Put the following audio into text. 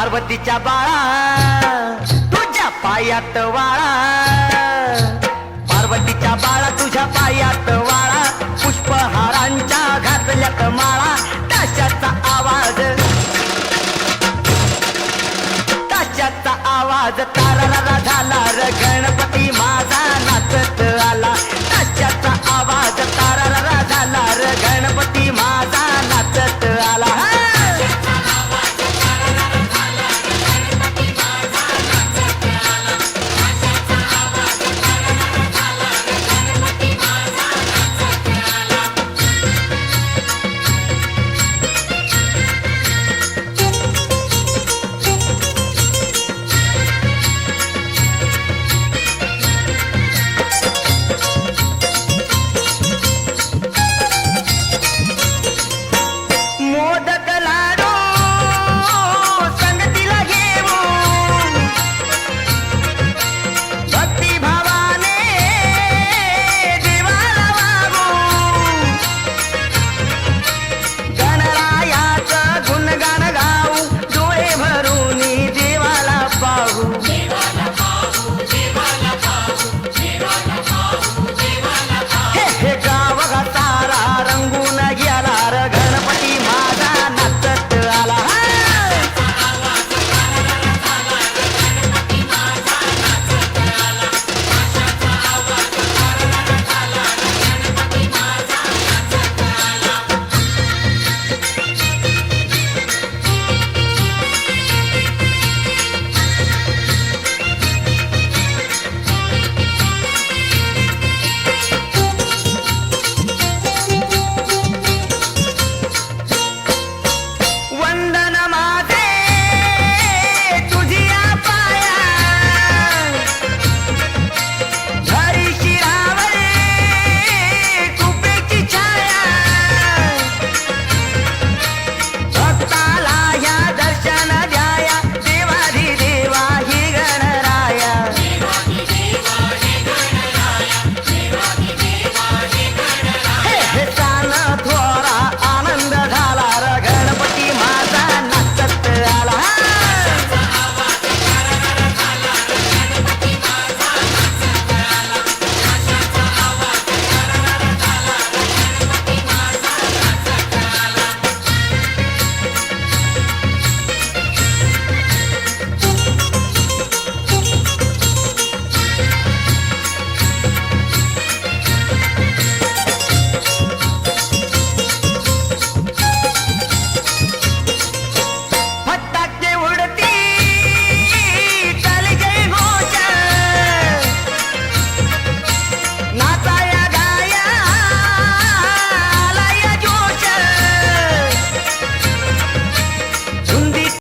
पार्वतीच्या बाळा तुझ्या पायात वाळा. पार्वतीच्या बाळा तुझ्या पायात वाळा. पुष्पहारांच्या घातल्यात माळा. ताशाचा आवाज. ताशाचा आवाज तारा झाला र